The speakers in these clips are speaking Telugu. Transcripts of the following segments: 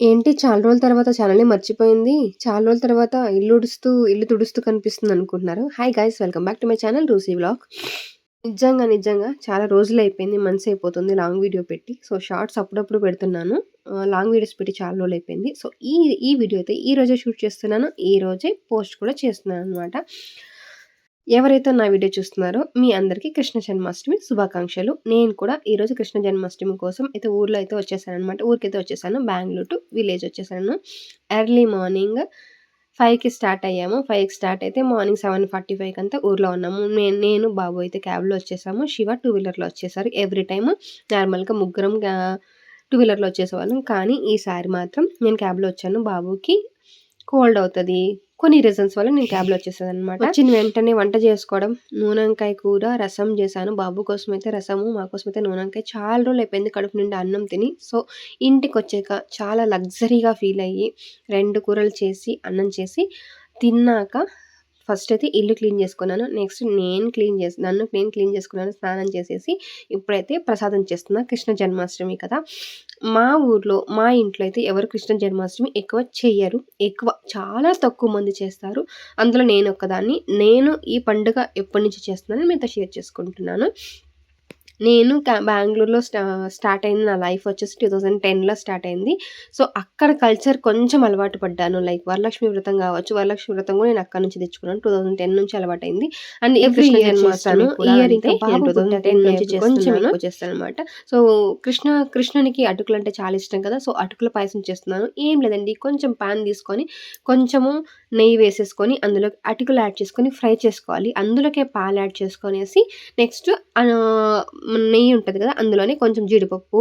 ఏంటి చాలా రోజుల తర్వాత ఛానల్‌ని మర్చిపోయింది. చాలా రోజుల తర్వాత ఇల్లు ఉడుస్తూ, ఇల్లు తుడుస్తూ కనిపిస్తుంది అనుకుంటున్నారు. Hi guys welcome back to my channel రూసీ blog నిజంగా, నిజంగా చాలా రోజులు అయిపోయింది మంత్స్ అయిపోతుంది లాంగ్ వీడియో పెట్టి. సో, షార్ట్స్ అప్పుడప్పుడు పెడుతున్నాను. లాంగ్ వీడియోస్ పెట్టి చాలా రోజులు అయిపోయింది సో, ఈ ఈ వీడియో అయితే ఈ రోజే షూట్ చేస్తున్నాను. ఈ రోజే పోస్ట్ కూడా చేస్తున్నాను అనమాట ఎవరైతే నా వీడియో చూస్తున్నారో మీ అందరికీ కృష్ణ జన్మాష్టమి శుభాకాంక్షలు. నేను కూడా ఈరోజు కృష్ణ జన్మాష్టమి కోసం అయితే ఊర్లో అయితే వచ్చేసానమాట ఊరికైతే వచ్చేసాను. బెంగళూరు టు విలేజ్ వచ్చేసాను. ఎర్లీ మార్నింగ్ ఫైవ్కి స్టార్ట్ అయ్యాము. ఫైవ్కి స్టార్ట్ అయితే మార్నింగ్ 7:45కి అంతా ఊర్లో ఉన్నాము. నేను నేను బాబు అయితే క్యాబ్‌లో వచ్చేసాము. శివ టూ వీలర్‌లో వచ్చేసారు. ఎవ్రీ టైమ్ నార్మల్‌గా ముగ్గురం టూ వీలర్‌లో వచ్చేసేవాళ్ళం. కానీ ఈసారి మాత్రం నేను క్యాబ్‌లో వచ్చాను. బాబుకి కోల్డ్ అవుతుంది కొన్ని రీజన్స్ వల్ల నేను క్యాబ్‌లో వచ్చేసాననమాట. వచ్చిన వెంటనే వంట చేసుకోవడం, నూనెంకాయ కూర, రసం చేశాను. బాబు కోసం అయితే రసము, మా కోసం అయితే నూనెంకాయ. చాలా అయిపోయింది కడుపు నిండా అన్నం తిని. సో, ఇంటికొచ్చాక చాలా లగ్జరీగా ఫీల్ అయ్యి రెండు కూరలు చేసి, అన్నం చేసి తిన్నాక ఫస్ట్ అయితే ఇల్లు క్లీన్ చేసుకున్నాను. నెక్స్ట్ నేను క్లీన్ చేసి నన్ను నేను క్లీన్ చేసుకున్నాను. స్నానం చేసేసి ఇప్పుడైతే ప్రసాదం చేస్తున్నా. కృష్ణ జన్మాష్టమి కదా! మా ఊర్లో, మా ఇంట్లో అయితే ఎవరు కృష్ణ జన్మాష్టమి ఎక్కువ చేయరు ఎక్కువ చాలా తక్కువ మంది చేస్తారు. అందులో నేనొక్కదాన్ని. నేను ఈ పండుగ ఎప్పటి నుంచి చేస్తున్నానో మీతో షేర్ చేసుకుంటున్నాను. నేను బెంగుళూరులో స్టా స్టార్ట్ అయింది నా లైఫ్ వచ్చేసి 2010లో స్టార్ట్ అయింది. సో, అక్కడ కల్చర్ కొంచెం అలవాటు పడ్డాను. లైక్ వరలక్ష్మి వ్రతం కావచ్చు. వరలక్ష్మి వ్రతం కూడా నేను అక్కడి నుంచి తెచ్చుకున్నాను. 2010 నుంచి అలవాటయింది. అండ్ ఎవ్రీ కృష్ణ ఇయర్ చేస్తాను. ఇయర్. ఇంకా నేను బాబు 2010 నుంచి కొంచెం. ఎక్కువ చేస్తాననమాట. సో, కృష్ణ కృష్ణునికి అటుకులంటే చాలా ఇష్టం కదా! సో, అటుకుల పాయసం చేస్తున్నాను. ఏం లేదండి కొంచెం పాన్ తీసుకొని, కొంచెము నెయ్యి వేసేసుకొని, అందులో అటుకులు యాడ్ చేసుకొని ఫ్రై చేసుకోవాలి. అందులోకే పాలు యాడ్ చేసుకొనేసి నెక్స్ట్ నెయ్యి ఉంటది కదా! అందులోనే కొంచెం జీడిపప్పు,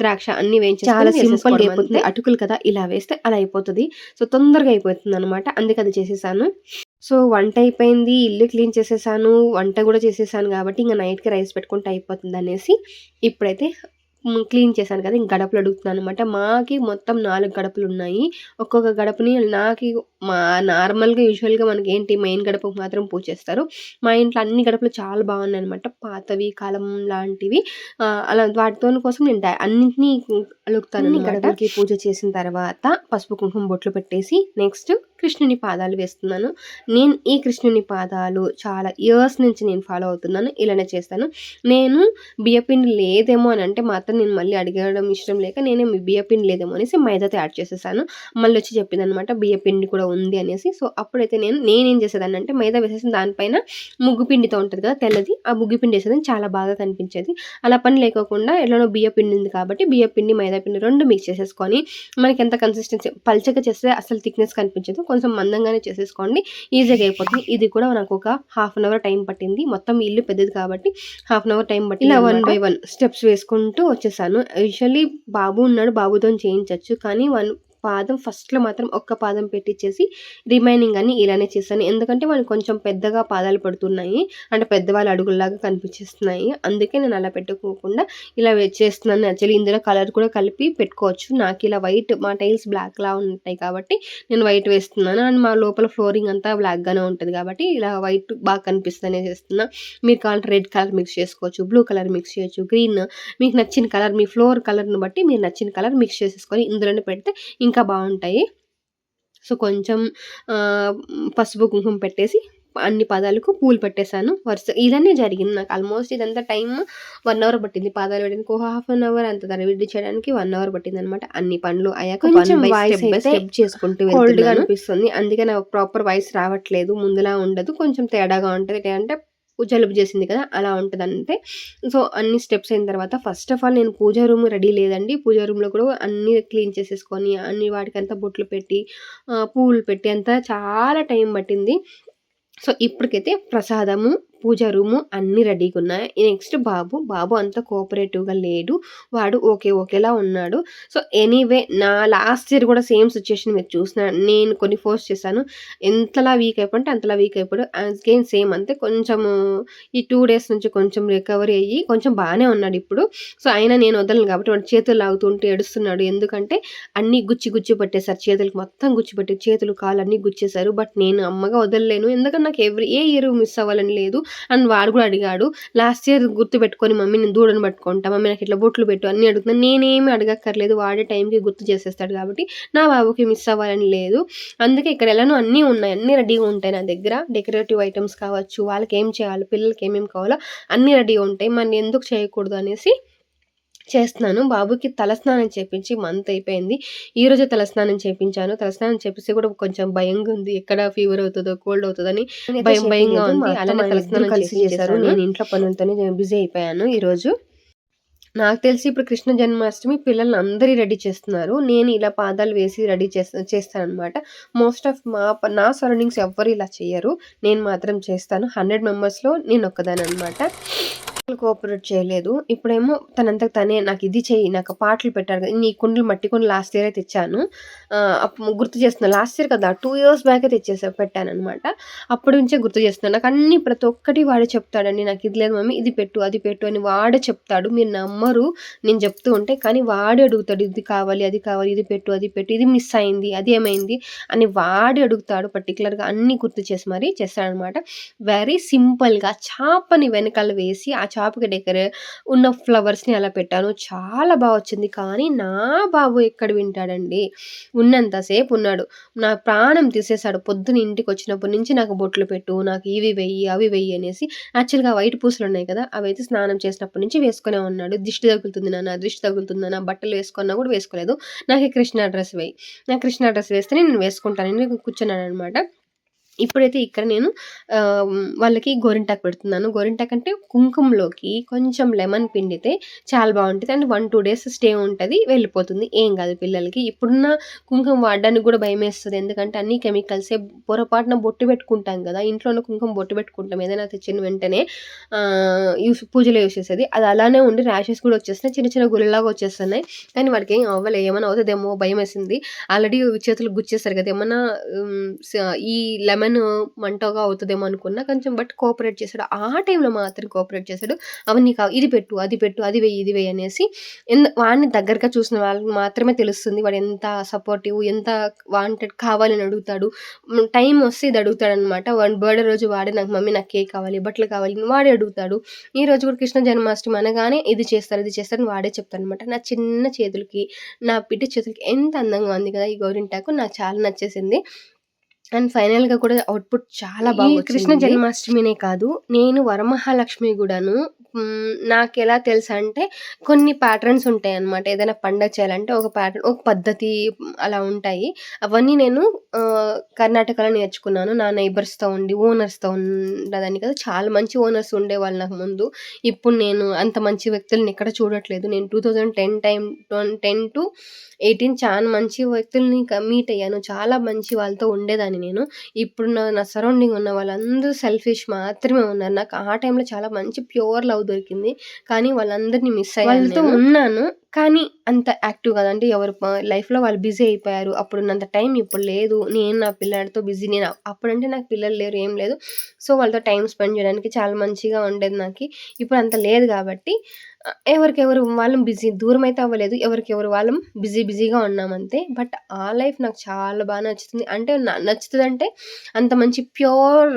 ద్రాక్ష అన్నీ వేయించేసుకొని చాలా వేసేసుకోవడం అయిపోతుంది. అటుకులు కదా! ఇలా వేస్తే అలా అయిపోతది. సో, తొందరగా అయిపోతుందనమాట. అందుకే అది చేసేసాను. సో, వంట అయిపోయింది. ఇల్లు క్లీన్ చేసేసాను. వంట కూడా చేసేసాను కాబట్టి ఇంక నైట్‌కి రైస్ పెట్టుకుంటే అయిపోతుందనేసి ఇప్పుడైతే హ్మ్. క్లీన్ చేశాను కదా! ఇంక గడపలు అడుగుతున్నాననమాట. మాకి మొత్తం 4 గడపలున్నాయి. ఒక్కొక్క గడపని నాకి మా నార్మల్‌గా యూజువల్‌గా మనకేంటి మెయిన్ గడపకు మాత్రం పూజ చేస్తారు. మా ఇంట్లో అన్ని గడపలు చాలా బాగున్నాయనమాట. పాతవి, కాలం లాంటివి. అలా వాటితోని కోసం నేను అన్నింటిని అన్ని అలుకుతాననమాట. గడపలకి పూజ చేసిన తర్వాత పసుపు, కుంకుమ బొట్లు పెట్టేసి నెక్స్ట్ కృష్ణుని పాదాలు వేస్తున్నాను. నేను ఈ కృష్ణుని పాదాలు చాలా ఇయర్స్ నుంచి నేను ఫాలో అవుతున్నాను. ఇలానే చేస్తాను. నేను బియ్యపిండి లేదేమో అని అంటే మాత్రం నేను మళ్ళీ అడగడం ఇష్టం లేక నేనే బియ్యపిండి లేదేమో అనేసి మైదాతో యాడ్ చేసేసాను. మళ్ళీ వచ్చి చెప్పింది అనమాట బియ్యపిండి కూడా ఉంది అనేసి. సో, అప్పుడైతే నేను నేనేం చేసేదాన్ని అంటే మైదా వేసేసిన దానిపైన ముగ్గు పిండితో ఉంటుంది కదా! తెల్లది. ఆ ముగ్గు పిండి ఏసేదాన్ని చాలా బాగా కనిపించేది. అలా పని లేకోకుండా ఎలానో బియ్యపిండి ఉంది కాబట్టి బియ్యపిండి, మైదా పిండి రెండు మిక్స్ చేసేసుకొని ఎంత కన్సిస్టెన్సీ పల్చగా చేస్తే అసలు థిక్‌నెస్ కనిపించదు. కొంచెం మందంగానే చేసేసుకోండి. ఈజీగా అయిపోతుంది. ఇది కూడా నాకు ఒక హాఫ్ అన్ అవర్ టైం పట్టింది. మొత్తం ఇల్లు పెద్దది కాబట్టి హాఫ్ అన్ అవర్ టైం ఇలా పట్టిందనమాట. వన్ బై వన్ స్టెప్స్ వేసుకుంటూ వచ్చేసాను. యూజువల్లీ బాబు ఉన్నాడు. బాబుతోని చేయించొచ్చు. కానీ వన్ పాదం ఫస్ట్‌లో మాత్రం ఒక్క పాదం పెట్టిచ్చేసి రిమైనింగ్ అన్ని ఇలానే చేశాను. ఎందుకంటే వాళ్ళు కొంచెం పెద్దగా పాదాలు పడుతున్నాయి. అంటే పెద్దవాళ్ళ అడుగుల్లాగా కనిపించేస్తున్నాయి. అందుకే నేను అలా పెట్టుకోకుండా ఇలా చేస్తున్నాను. యాక్చువల్లీ ఇందులో కలర్ కూడా కలిపి పెట్టుకోవచ్చు. నాకు ఇలా వైట్ మా టైల్స్ బ్లాక్‌లా ఉంటాయి కాబట్టి నేను వైట్ వేస్తున్నాను. అండ్ మా లోపల ఫ్లోరింగ్ అంతా బ్లాక్‌గానే ఉంటుంది కాబట్టి ఇలా వైట్ బాగా కనిపిస్తూనే చేస్తున్నా. మీరు కావాలంటే రెడ్ కలర్ మిక్స్ చేసుకోవచ్చు. బ్లూ కలర్ మిక్స్ చేయొచ్చు. గ్రీన్ మీకు నచ్చిన కలర్ మీ ఫ్లోర్ కలర్‌ని బట్టి మీరు నచ్చిన కలర్ మిక్స్ చేసేసుకొని ఇందులోనే పెడితే ఇంకా బావుంటాయి. సో, కొంచెం పసుపు, కుంకుమ పెట్టేసి అన్ని పాదాలకు పూలు పెట్టేసాను. వరుస ఇలానే జరిగింది నాకు ఆల్మోస్ట్ ఇదంతా టైమ్ 1 అవర్ పట్టింది. పాదాలు పెట్టడానికి ఒక హాఫ్ అన్ అవర్ అంత తడబిడి చేయడానికి 1 అవర్ పట్టిందనమాట. అన్ని పనులు అయ్యాక కొంచెం వన్ వాయిస్ స్టెప్ చేసుకుంటూ కోల్డ్‌గా. అనిపిస్తుంది. అందుకే నాకు ప్రాపర్ వాయిస్ రావట్లేదు. ముందులా ఉండదు. కొంచెం తేడాగా ఉంటది. అంటే జలుబు చేసింది కదా! అలా ఉంటుందంటే సో, అన్ని స్టెప్స్ అయిన తర్వాత ఫస్ట్ ఆఫ్ ఆల్ నేను పూజ రూమ్ రెడీ లేదండి. పూజ రూమ్‌లో కూడా అన్నీ క్లీన్ చేసేసుకొని అన్ని వాటికంతా బొట్లు పెట్టి పూలు పువ్వులు పెట్టి అంతా చాలా టైం పట్టింది. సో, ఇప్పటికైతే ప్రసాదము, పూజ రూము అన్నీ రెడీగున్నాయి. నెక్స్ట్ బాబు. బాబు అంత కోఆపరేటివ్‌గా లేడు. వాడు ఓకే. ఓకేలా ఉన్నాడు. సో, ఎనీవే నా లాస్ట్ ఇయర్ కూడా సేమ్ సిచ్యువేషన్ మీరు చూసిన నేను కొన్ని ఫోర్స్ చేశాను. ఎంతలా వీక్ అయిపోయాడంటే అంతలా వీక్ అయిపోయాడు. అగైన్ సేమ్ అంతే కొంచెము ఈ టూ డేస్ నుంచి కొంచెం రికవరీ అయ్యి కొంచెం బాగానే ఉన్నాడు ఇప్పుడు. సో, అయినా నేను వదలను కాబట్టి వాడు చేతులు లాగుతుంటే ఏడుస్తున్నాడు. ఎందుకంటే అన్నీ గుచ్చి గుచ్చి పట్టేశారు చేతులకు మొత్తం గుచ్చి పట్టి చేతులు, కాళ్ళు అన్నీ గుచ్చేశారు బట్ నేను అమ్మగా వదలలేను. ఎందుకంటే నాకు ఎవ్రీ ఏ ఇయర్ మిస్ అవ్వాలని లేదు. అండ్ వాడు కూడా అడిగాడు. లాస్ట్ ఇయర్ గుర్తు పెట్టుకొని మమ్మీ నేను దూడను పట్టుకుంటా మమ్మీ నాకు ఇట్లా బొట్లు పెట్టు అన్నీ అడుగుతున్నా. నేనేమి అడగక్కర్లేదు వాడే టైంకి గుర్తు చేసేస్తాడు కాబట్టి నా బాబుకి మిస్ అవ్వాలని లేదు. అందుకే ఇక్కడ ఎలానో అన్నీ ఉన్నాయి అన్నీ రెడీగా ఉంటాయి నా దగ్గర. డెకరేటివ్ ఐటమ్స్ కావచ్చు వాళ్ళకి ఏం చేయాలి పిల్లలకి ఏమేమి కావాలో అన్నీ రెడీగా ఉంటాయి. మరి ఎందుకు చేయకూడదు అనేసి చేస్తున్నాను. బాబుకి తలస్నానం చేపించి మంత్ అయిపోయింది. ఈ రోజు తలస్నానం చేపించాను. తలస్నానం చేపిస్తే కూడా కొంచెం భయంగా ఉంది ఎక్కడ ఫీవర్ అవుతుందో కోల్డ్ అవుతుందని భయం భయంగా ఉంది. అలానే తలస్నానం కలిసి చేశారు. నేను ఇంట్లో పనులతోనే బిజీ అయిపోయాను ఈ రోజు నాకు తెలిసి ఇప్పుడు కృష్ణ జన్మాష్టమి పిల్లల్ని అందరి రెడీ చేస్తున్నారు. నేను ఇలా పాదాలు వేసి రెడీ చేస్తా చేస్తానమాట మోస్ట్ ఆఫ్ మా నా సరౌండింగ్స్ ఎవ్వరు ఇలా చేయరు నేను మాత్రం చేస్తాను. హండ్రెడ్ మెంబర్స్లో నేను ఒక్కదాని అనమాట కోఆపరేట్ చేయలేదు. ఇప్పుడేమో తనంతకు తనే నాకు ఇది చెయ్యి నాకు పాటలు పెట్టారు కదా నీ కుండలు మట్టి కుండలు లాస్ట్ ఇయర్ తెచ్చాను. గుర్తు చేస్తున్నా లాస్ట్ ఇయర్ కదా టూ ఇయర్స్ బ్యాకే తెచ్చేసా పెట్టాను అనమాట అప్పటి నుంచే గుర్తు చేస్తున్నాను నాకు అన్ని ప్రతి ఒక్కటి వాడే చెప్తాడండి. నాకు ఇది లేదు మమ్మీ ఇది పెట్టు అది పెట్టు అని వాడే చెప్తాడు. మీరు నమ్మరు నేను చెప్తూ ఉంటే కానీ వాడే అడుగుతాడు ఇది కావాలి అది కావాలి ఇది పెట్టు అది పెట్టు ఇది మిస్ అయింది అది ఏమైంది అని వాడే అడుగుతాడు. పర్టికులర్గా అన్ని గుర్తు చేసి మరీ చేస్తాడనమాట వెరీ సింపుల్గా చాపని వెనకాల వేసి ఆ చాపకి డెకర్ ఉన్న ఫ్లవర్స్ని అలా పెట్టాను. చాలా బాగా వచ్చింది. కానీ నా బాబు ఎక్కడ వింటాడండి? ఉన్నంతసేపు ఉన్నాడు. నా ప్రాణం తీసేశాడు. పొద్దున ఇంటికి వచ్చినప్పటి నుంచి నాకు బొట్లు పెట్టు నాకు ఇవి వెయ్యి అవి వెయ్యి అనేసి యాక్చువల్గా వైట్ పూసలు ఉన్నాయి కదా అవి అయితే స్నానం చేసినప్పటి నుంచి వేసుకునే ఉన్నాడు. దిష్టి తగులుతుంది నా దిష్టి తగులుతుంది నా బట్టలు వేసుకున్నా కూడా వేసుకోలేదు. నాకు కృష్ణ డ్రెస్ వేయి. నాకు కృష్ణ డ్రెస్ వేస్తేనే నేను వేసుకుంటాను. కూర్చున్నాను అనమాట ఇప్పుడైతే ఇక్కడ నేను వాళ్ళకి గోరింటాకు పెడుతున్నాను. గోరింటాకు అంటే కుంకుమలోకి కొంచెం లెమన్ పిండితే చాలా బాగుంటుంది. And one two days stay ఉంటుంది వెళ్ళిపోతుంది. ఏం కాదు పిల్లలకి. ఇప్పుడున్న కుంకుమ వాడడానికి కూడా భయం వేస్తుంది. ఎందుకంటే అన్ని కెమికల్సే పొరపాటున బొట్టు పెట్టుకుంటాం కదా ఇంట్లోనే కుంకుమ బొట్టు పెట్టుకుంటాం. ఏదైనా తెచ్చిన వెంటనే యూస్ పూజలో యూస్ చేసేది. అది అలానే ఉండి ర్యాషెస్ కూడా వచ్చేస్తున్నాయి. చిన్న చిన్న గురిలాగా వచ్చేస్తున్నాయి. కానీ వాడికి ఏం అవ్వలే. ఏమైనా అవుతుందేమో భయం వేసింది. ఆల్రెడీ చేతులు గుచ్చేస్తారు కదా. ఏమన్నా ఈ లెమన్ లెమన్ మంటగా అవుతుందేమో అనుకున్నా కొంచెం బట్ కోఆపరేట్ చేశాడు. ఆ టైంలో మాత్రం కోఆపరేట్ చేశాడు. అవన్నీ కా ఇది పెట్టు అది పెట్టు అది వెయ్యి ఇది వెయ్యి అనేసి ఎంత వాడిని దగ్గరగా చూసిన వాళ్ళకి మాత్రమే తెలుస్తుంది. వాడు ఎంత సపోర్టివ్ ఎంత వాంటెడ్ కావాలని అడుగుతాడు. టైం వస్తే ఇది అడుగుతాడు అనమాట వాడి బర్త్డే రోజు వాడే నాకు మమ్మీ నాకు కేక్ కావాలి బట్టలు కావాలి వాడే అడుగుతాడు. ఈ రోజు కూడా కృష్ణ జన్మాష్టమి అనగానే ఇది చేస్తారు ఇది చేస్తారని వాడే చెప్తాను అనమాట నా చిన్న చేతులకి నా పిట్టి చేతులకి ఎంత అందంగా ఉంది కదా ఈ గౌరింటాకు నాకు చాలా నచ్చేసింది. అండ్ ఫైనల్‌గా కూడా అవుట్‌పుట్ చాలా బాగా కృష్ణ జన్మాష్టమినే కాదు, నేను వరమహాలక్ష్మి కూడాను నాకు ఎలా తెలుసు అంటే కొన్ని ప్యాటర్న్స్ ఉంటాయన్నమాట. ఏదైనా పండగ చేయాలంటే ఒక ప్యాటర్న్ ఒక పద్ధతి అలా ఉంటాయి. అవన్నీ నేను కర్ణాటకలో నేర్చుకున్నాను. నా నైబర్స్‌తో ఉండి, ఓనర్స్‌తో ఉండదని కదా! చాలా మంచి ఓనర్స్ ఉండేవాళ్ళు నాకు ముందు. ఇప్పుడు నేను అంత మంచి వ్యక్తులని ఎక్కడ చూడట్లేదు. నేను two thousand ten time ten to eighteen చాలా మంచి వ్యక్తుల్ని మీట్ అయ్యాను. చాలా మంచి వాళ్ళతో ఉండేదాన్ని నేను. ఇప్పుడు నా సరౌండింగ్ ఉన్న వాళ్ళందరూ సెల్ఫిష్ మాత్రమే ఉన్నారు. నాకు ఆ టైంలో చాలా మంచి ప్యూర్ లవ్ దొరికింది. కానీ వాళ్ళందరినీ మిస్ అయ్యాను వాళ్ళతో ఉన్నాను. కానీ అంత యాక్టివ్ కాదు. అంటే ఎవరు లైఫ్‌లో వాళ్ళు బిజీ అయిపోయారు. అప్పుడున్నంత టైం ఇప్పుడు లేదు. నేను నా పిల్లాడితో బిజీ. నేను అప్పుడంటే నాకు పిల్లలు లేరు, ఏం లేదు. సో, వాళ్ళతో టైం స్పెండ్ చేయడానికి చాలా మంచిగా ఉండేది నాకి. ఇప్పుడు అంత లేదు కాబట్టి ఎవరికెవరు వాళ్ళం బిజీ. దూరం అయితే అవ్వలేదు. ఎవరికెవరు వాళ్ళం బిజీ బిజీగా ఉన్నామంతే బట్ ఆ లైఫ్ నాకు చాలా బాగా నచ్చుతుంది. అంటే నచ్చుతుంది అంటే అంత మంచి ప్యూర్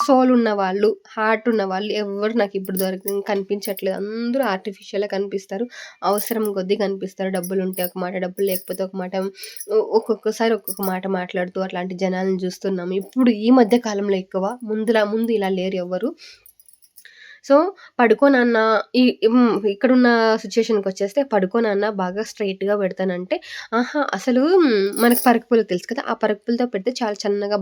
సోల్ ఉన్నవాళ్ళు, హార్ట్ ఉన్నవాళ్ళు ఎవరు నాకు ఇప్పుడు దొరక కనిపించట్లేదు. అందరూ ఆర్టిఫిషియల్‌గా కనిపిస్తారు. అవసరం కొద్దీ కనిపిస్తారు. డబ్బులు ఉంటే ఒక మాట, డబ్బులు లేకపోతే ఒక మాట. ఒక్కొక్కసారి ఒక్కొక్క మాట మాట్లాడుతూ అట్లాంటి జనాలను చూస్తున్నాము. ఇప్పుడు ఈ మధ్య కాలంలో ఎక్కువ. ముందులా ముందు ఇలా లేరు ఎవ్వరు. సో, పడుకో నాన్న ఈ ఇక్కడున్న సిచ్యువేషన్కి వచ్చేస్తే పడుకో నాన్న బాగా స్ట్రెయిట్‌గా పెడతానంటే, ఆహా! అసలు మనకు పరుపులు తెలుసు కదా! ఆ పరుపులతో పెడితే చాలా చన్నగా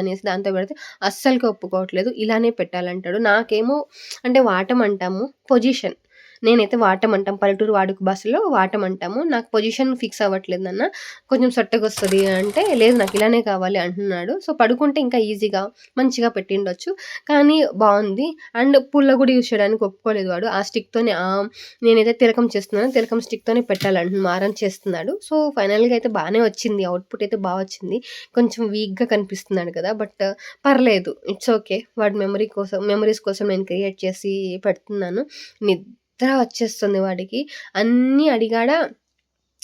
అనేసి దాంతో పెడితే అస్సలుగా ఒప్పుకోవట్లేదు. ఇలానే పెట్టాలంటాడు. నాకేమో అంటే వాటం అంటాము పొజిషన్. నేనైతే వాటమంటాం. పల్లెటూరు వాడుక భాషలో వాటమంటాము. నాకు పొజిషన్ ఫిక్స్ అవ్వట్లేదు నాన్న. కొంచెం వస్తుంది అంటే, లేదు నాకు ఇలానే కావాలి అంటున్నాడు. సో, పడుకుంటే ఇంకా ఈజీగా మంచిగా పెట్టిండొచ్చు. కానీ బాగుంది అండ్ పుల్ల కూడా యూజ్ చేయడానికి ఒప్పుకోలేదు వాడు. ఆ స్టిక్‌తోనే నేనైతే తిలకం చేస్తున్నాను. తిలకం స్టిక్‌తోనే పెట్టాలంటు మారం చేస్తున్నాడు. సో, ఫైనల్‌గా అయితే బాగానే వచ్చింది. అవుట్‌పుట్ అయితే బాగా వచ్చింది. కొంచెం వీక్‌గా కనిపిస్తున్నాడు కదా! బట్ పర్లేదు. It's okay. వాడి మెమరీ కోసం మెమరీస్ కోసం నేను క్రియేట్ చేసి పెడుతున్నాను. నిద్ర వచ్చేస్తుంది వాడికి. అన్నీ అడిగాడా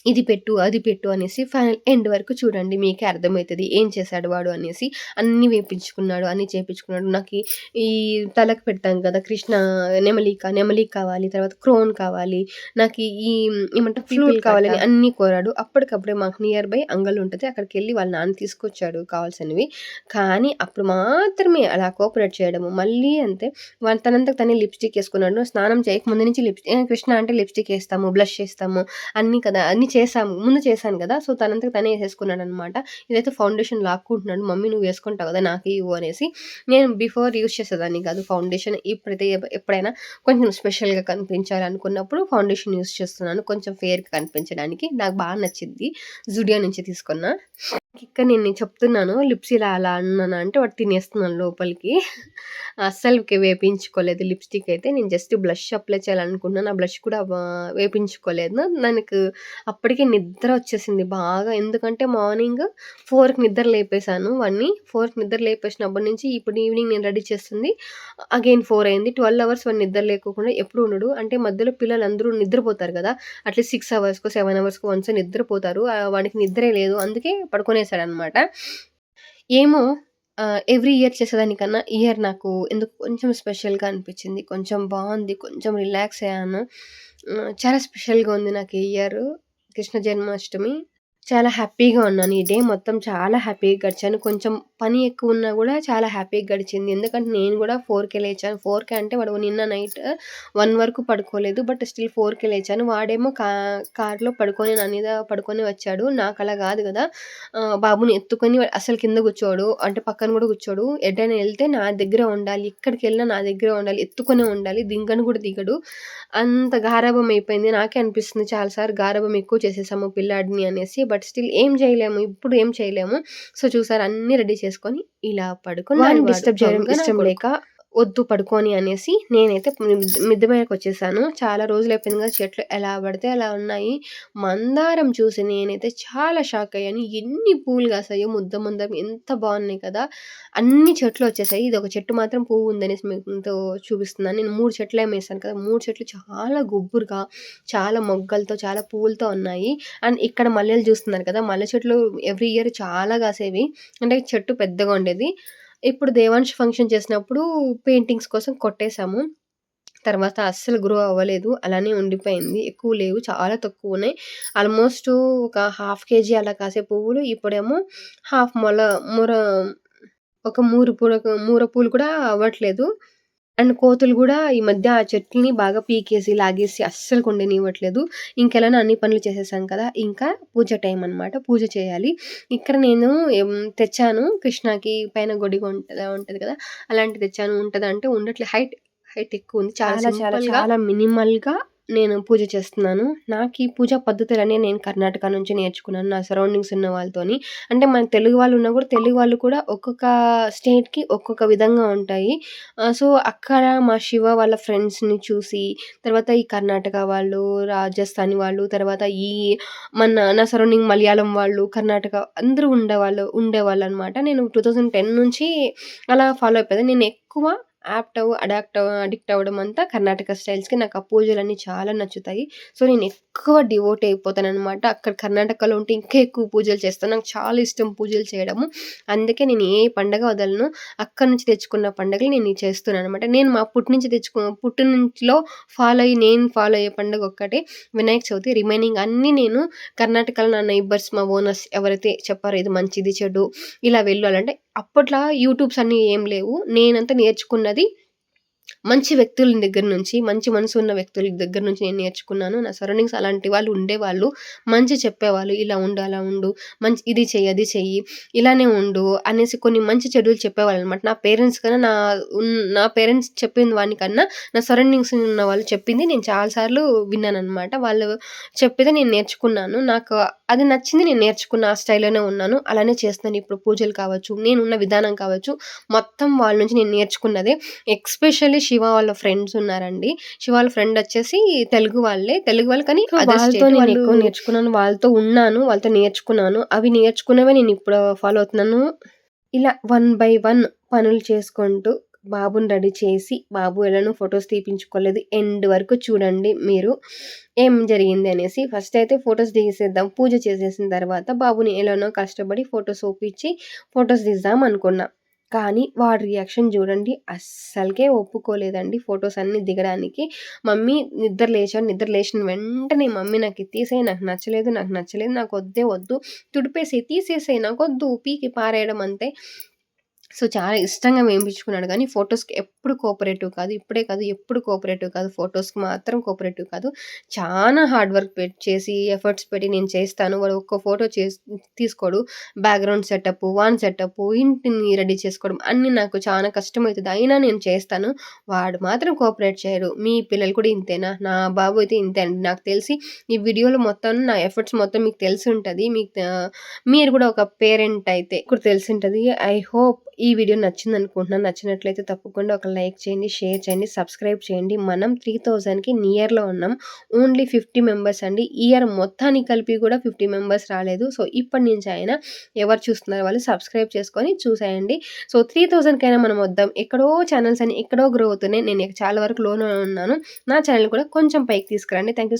ఇది పెట్టు, అది పెట్టు అనేసి ఫైనల్ ఎండ్ వరకు చూడండి. మీకే అర్థమైతది. ఏం చేశాడు వాడు అనేసి. అన్నీ వేపించుకున్నాడు. అన్నీ చేపించుకున్నాడు. నాకీ ఈ తలకు పెడతాం కదా! కృష్ణ నెమలిక, నెమలిక కావాలి. తర్వాత క్రోన్ కావాలి. నాకీ ఈ ఏమంటారు ఫ్లూట్ కావాలని. అన్నీ కోరాడు. అప్పటికప్పుడే మాకు నియర్ బై అంగడి ఉంటది. అక్కడికెళ్ళి వాళ్ళ నాన్న తీసుకొచ్చాడు కావాల్సినవి. కానీ అప్పుడు మాత్రమే అలా కోఆపరేట్ చేయడము. మళ్ళీ అంతే వాడు తనంతట తనే లిప్‌స్టిక్ ఏసుకున్నాడు. స్నానం చేయకముందు నుంచి లిప్‌స్టిక్ కృష్ణ అంటే లిప్‌స్టిక్ ఏస్తాము, బ్లష్ ఏస్తాము. అన్నీ కదా! అన్నీ చేసాము ముందు చేశాను కదా సో, తనంత తనే ఏసేసుకున్నాడనమాట. ఇదైతే ఫౌండేషన్ లాక్కుంటున్నాడు. మమ్మీ నువ్వు వేసుకుంటావు కదా నాకు ఇవ్వు అనేసి. నేను బిఫోర్ యూస్ చేసేదాన్ని కాదు ఫౌండేషన్. ఇప్పుడైతే ఎప్పుడైనా కొంచెం స్పెషల్‌గా కనిపించాలనుకున్నప్పుడు ఫౌండేషన్ యూజ్ చేస్తున్నాను. కొంచెం ఫెయిర్‌గా కనిపించడానికి. నాకు బాగా నచ్చిద్ది. జుడియో నుంచి తీసుకున్నా. ఇక్కడ నేను చెప్తున్నాను లిప్స్ ఇలా అలా అన్నాను అంటే వాడు తినేస్తున్నాను లోపలికి. అస్సలు వేపించుకోలేదు లిప్‌స్టిక్ అయితే. నేను జస్ట్ బ్లష్ అప్లై చేయాలనుకున్నాను. ఆ బ్లష్ కూడా వేపించుకోలేదు. నాకు అప్పటికే నిద్ర వచ్చేసింది బాగా. ఎందుకంటే మార్నింగ్ ఫోర్కి నిద్ర లేపేశాను వాడిని. ఫోర్కి నిద్ర లేపేసినప్పటి నుంచి ఇప్పుడు ఈవినింగ్ నేను రెడీ చేస్తుంది అగైన్ ఫోర్ అయింది. 12 అవర్స్ వాడిని నిద్ర లేకోకుండా ఎప్పుడు ఉండడు. అంటే మధ్యలో పిల్లలందరూ నిద్రపోతారు కదా అట్లీస్ట్ సిక్స్ అవర్స్‌కో, సెవెన్ అవర్స్‌కో వన్స్ నిద్రపోతారు. వాడికి నిద్రే లేదు. అందుకే అనమాట ఏమో ఎవ్రీ ఇయర్ చేసేదానికన్నా ఇయర్ నాకు ఎందుకు కొంచెం స్పెషల్‌గా అనిపించింది. కొంచెం బాగుంది కొంచెం రిలాక్స్ అయ్యాను. చాలా స్పెషల్‌గా ఉంది నాకు ఈ ఇయర్ కృష్ణ జన్మాష్టమి. చాలా హ్యాపీగా ఉన్నాను. ఈ డే మొత్తం చాలా హ్యాపీగా గడిచాను. కొంచెం పని ఎక్కువ ఉన్నా కూడా చాలా హ్యాపీగా గడిచింది. ఎందుకంటే నేను కూడా ఫోర్కే లేచాను. ఫోర్కే అంటే వాడు నిన్న నైట్ వన్ వరకు పడుకోలేదు. బట్ స్టిల్ ఫోర్కే లేచాను. వాడేమో కా కార్‌లో పడుకొని నా మీద పడుకొని వచ్చాడు. నాకు అలా కాదు కదా బాబుని ఎత్తుకొని అసలు కింద కూర్చోడు. అంటే పక్కన కూడా కూర్చోడు. ఎటైనా వెళ్తే నా దగ్గర ఉండాలి. ఎక్కడికెళ్ళినా నా దగ్గర ఉండాలి. ఎత్తుకొనే ఉండాలి. దింగను కూడా దిగడు. అంత గారాభం అయిపోయింది. నాకే అనిపిస్తుంది చాలా సార్లు ఎక్కువ చేసేసాము పిల్లాడిని అనేసి. బట్ స్టిల్ ఏం చేయలేము. ఇప్పుడు ఏం చేయలేము. సో, చూసారా అన్నీ రెడీ చేసుకొని ఇలా వాడు. డిస్టర్బ్ చేయడం ఇష్టం. లేక వద్దు పడుకొని అనేసి నేనైతే మిద్దె మీదకి వచ్చేసాను చాలా రోజులు అయిపోయింది కదా చెట్లు ఎలా పడితే అలా ఉన్నాయి. మందారం చూసి నేనైతే చాలా షాక్ అయ్యాను. ఎన్ని పూలు కాసాయో ముద్ద మందారం ఎంత బాగున్నాయి కదా! అన్ని చెట్లు వచ్చేసాయి. ఇది ఒక చెట్టు మాత్రం పువ్వు ఉందనేసి మీతో చూపిస్తున్నాను. నేను మూడు చెట్లు ఏమేసాను కదా! మూడు చెట్లు చాలా గుబ్బురుగా చాలా మొగ్గలతో, చాలా పూలతో ఉన్నాయి. అండ్ ఇక్కడ మల్లెలు చూస్తున్నారు కదా! మల్లె చెట్లు ఎవ్రీ ఇయర్ చాలా కాసేవి. అంటే చెట్టు పెద్దగా ఉండేది. ఇప్పుడు దేవాంష్ ఫంక్షన్ చేసినప్పుడు పెయింటింగ్స్ కోసం కొట్టేసాము. తర్వాత అస్సలు గ్రో అవ్వలేదు. అలానే ఉండిపోయింది. ఎక్కువ లేవు. చాలా తక్కువ ఉన్నాయి ఆల్మోస్ట్ ఒక హాఫ్ కేజీ అలా కాసే పువ్వులు ఇప్పుడేమో హాఫ్ మొల మూర ఒక మూరు పూల మూర పూలు కూడా అవ్వట్లేదు. అండ్ కోతులు గూడా ఈ మధ్య ఆ చెట్లని బాగా పీకేసి, లాగేసి అస్సలకి ఉండనివ్వట్లేదు. ఇంకెలానో అన్ని పనులు చేసేసాం కదా! ఇంకా పూజ టైం అనమాట. పూజ చేయాలి. ఇక్కడ నేను తెచ్చాను కృష్ణకి పైన గొడుగు ఉంటది ఉంటది కదా! అలాంటిది తెచ్చాను. ఉంటదా అంటే ఉండట్లే. హైట్ హైట్ ఎక్కువుంది. చాలా చాలా చాలా చాలా మినిమల్‌గా నేను పూజ చేస్తున్నాను. నాకీ పూజా పద్ధతులనే నేను కర్ణాటక నుంచి నేర్చుకున్నాను. నా సరౌండింగ్స్ ఉన్న వాళ్ళతోని. అంటే మన తెలుగు వాళ్ళు ఉన్నా కూడా తెలుగు వాళ్ళు కూడా ఒక్కొక్క స్టేట్‌కి ఒక్కొక్క విధంగా ఉంటాయి. సో, అక్కడ మా శివ వాళ్ళ ఫ్రెండ్స్‌ని చూసి, తర్వాత ఈ కర్ణాటక వాళ్ళు, రాజస్థానీ వాళ్ళు, తర్వాత ఈ మన నా సరౌండింగ్ మలయాళం వాళ్ళు, కర్ణాటక అందరూ ఉండేవాళ్ళు ఉండేవాళ్ళు అనమాట నేను 2010 నుంచి అలా ఫాలో అయిపోయింది నేను ఎక్కువ యాప్ట్ అవ్ అడాక్ట్ అడిక్ట్ అవ్వడం అంతా కర్ణాటక స్టైల్స్‌కి. నాకు ఆ పూజలన్నీ చాలా నచ్చుతాయి. సో, నేను ఎక్కువ డివోట్ అయిపోతాననమాట. అక్కడ కర్ణాటకలో ఉంటే ఇంకా ఎక్కువ పూజలు చేస్తాను. నాకు చాలా ఇష్టం పూజలు చేయడము. అందుకే నేను ఏ పండగ వదలను. అక్కడి నుంచి తెచ్చుకున్న పండగలు నేను చేస్తున్నాననమాట. నేను మా పుట్టి నుంచి తెచ్చుకు నుంచిలో ఫాలో అయ్యి నేను ఫాలో అయ్యే పండుగ ఒక్కటే వినాయక చవితి. రిమైనింగ్ అన్నీ నేను కర్ణాటకలో నా నైబర్స్, మా ఓనర్స్ ఎవరైతే చెప్పారో ఇది మంచిది చెడు ఇలా వెళ్ళాలంటే అప్పట్లో యూట్యూబ్స్ అన్నీ ఏం లేవు. నేనంతా నేర్చుకున్నది మంచి వ్యక్తుల దగ్గర నుంచి, మంచి మనసు ఉన్న వ్యక్తుల దగ్గర నుంచి నేను నేర్చుకున్నాను. నా సరౌండింగ్స్ అలాంటి వాళ్ళు ఉండేవాళ్ళు. మంచి చెప్పేవాళ్ళు. ఇలా ఉండు, అలా ఉండు. మంచి ఇది చెయ్యి, అది చెయ్యి. ఇలానే ఉండు అనేసి కొన్ని మంచి చెడులు చెప్పేవాళ్ళు అనమాట నా పేరెంట్స్ కన్నా నా ఉన్ నా పేరెంట్స్ చెప్పిన వానికన్నా నా సరౌండింగ్స్ ఉన్న వాళ్ళు చెప్పింది నేను చాలా సార్లు విన్నాననమాట. వాళ్ళు చెప్పేది నేను నేర్చుకున్నాను. నాకు అది నచ్చింది నేను నేర్చుకున్న. ఆ స్టైల్‌లోనే ఉన్నాను. అలానే చేస్తున్నాను. ఇప్పుడు పూజలు కావచ్చు, నేనున్న విధానం కావచ్చు, మొత్తం వాళ్ళ నుంచి నేను నేర్చుకున్నదే. ఎక్స్‌పెషల్లీ శివ వాళ్ళ ఫ్రెండ్స్ ఉన్నారండి. శివ వాళ్ళ ఫ్రెండ్ వచ్చేసి తెలుగు వాళ్ళే. తెలుగు వాళ్ళు కానీ వాళ్ళతో నేను ఎక్కువ నేర్చుకున్నాను. వాళ్ళతో ఉన్నాను. వాళ్ళతో నేర్చుకున్నాను. అవి నేర్చుకున్నవే నేను ఇప్పుడు ఫాలో అవుతున్నాను. ఇలా వన్ బై వన్ పనులు చేసుకుంటూ బాబుని రెడీ చేసి బాబు ఎలానో ఫొటోస్ తీపించుకోలేదు ఎండ్ వరకు చూడండి మీరు ఏం జరిగింది అనేసి ఫస్ట్ అయితే ఫొటోస్ తీసేద్దాం పూజ చేసేసిన తర్వాత బాబుని ఎలానో కష్టపడి ఫొటోస్ ఒప్పించి ఫొటోస్ తీద్దాం అనుకున్నా కానీ వాడి రియాక్షన్ చూడండి అస్సలకే ఒప్పుకోలేదండి ఫొటోస్ అన్నీ దిగడానికి. మమ్మీ నిద్ర లేచాడు నిద్ర లేచిన వెంటనే మమ్మీ నాకు తీసేయి నాకు నచ్చలేదు నాకు నచ్చలేదు నాకు వద్దే వద్దు తుడిపేసి తీసేసేయి నాకు వద్దు పీకి పారేయడం అంతే. సో చాలా ఇష్టంగా వేయించుకున్నాడు కానీ ఫొటోస్కి ఎప్పుడు కోఆపరేటివ్ కాదు. ఇప్పుడే కాదు ఎప్పుడు కోఆపరేటివ్ కాదు. ఫొటోస్కి మాత్రం కోఆపరేటివ్ కాదు. చాలా హార్డ్ వర్క్ పెట్టి చేసి ఎఫర్ట్స్ పెట్టి నేను చేస్తాను. వాడు ఒక్క ఫోటో చేసి తీసుకోడు. బ్యాక్గ్రౌండ్ సెటప్ వాన్ సెటప్ ఇంటిని రెడీ చేసుకోవడం అన్నీ నాకు చాలా కష్టమవుతుంది. అయినా నేను చేస్తాను. వాడు మాత్రం కోఆపరేట్ చేయరు మీ పిల్లలు కూడా ఇంతేనా? నా బాబు అయితే ఇంతే అండి. నాకు తెలిసి ఈ వీడియోలో మొత్తం నా ఎఫర్ట్స్ మొత్తం మీకు తెలిసి ఉంటుంది. మీకు మీరు కూడా ఒక పేరెంట్ అయితే ఇప్పుడు తెలిసి ఉంటుంది. ఐ హోప్ ఈ వీడియో నచ్చింది అనుకుంటున్నాను నచ్చినట్లయితే తప్పకుండా ఒక లైక్ చేయండి షేర్ చేయండి సబ్స్క్రైబ్ చేయండి. మనం త్రీ థౌజండ్కి నియర్లో ఉన్నాం. ఓన్లీ ఫిఫ్టీ మెంబర్స్ అండి. ఇయర్ మొత్తానికి కలిపి కూడా ఫిఫ్టీ మెంబర్స్ రాలేదు. సో ఇప్పటి నుంచి అయినా ఎవరు చూస్తున్నారు వాళ్ళు సబ్స్క్రైబ్ చేసుకొని చూసేయండి. సో త్రీ థౌజండ్కైనా మనం వద్దాం. ఎక్కడో ఛానల్స్ అని ఎక్కడో గ్రో అవుతున్నాయి. నేను చాలా వరకు లోన్ ఉన్నాను. నా ఛానల్ కూడా కొంచెం పైకి తీసుకురండి. Thank you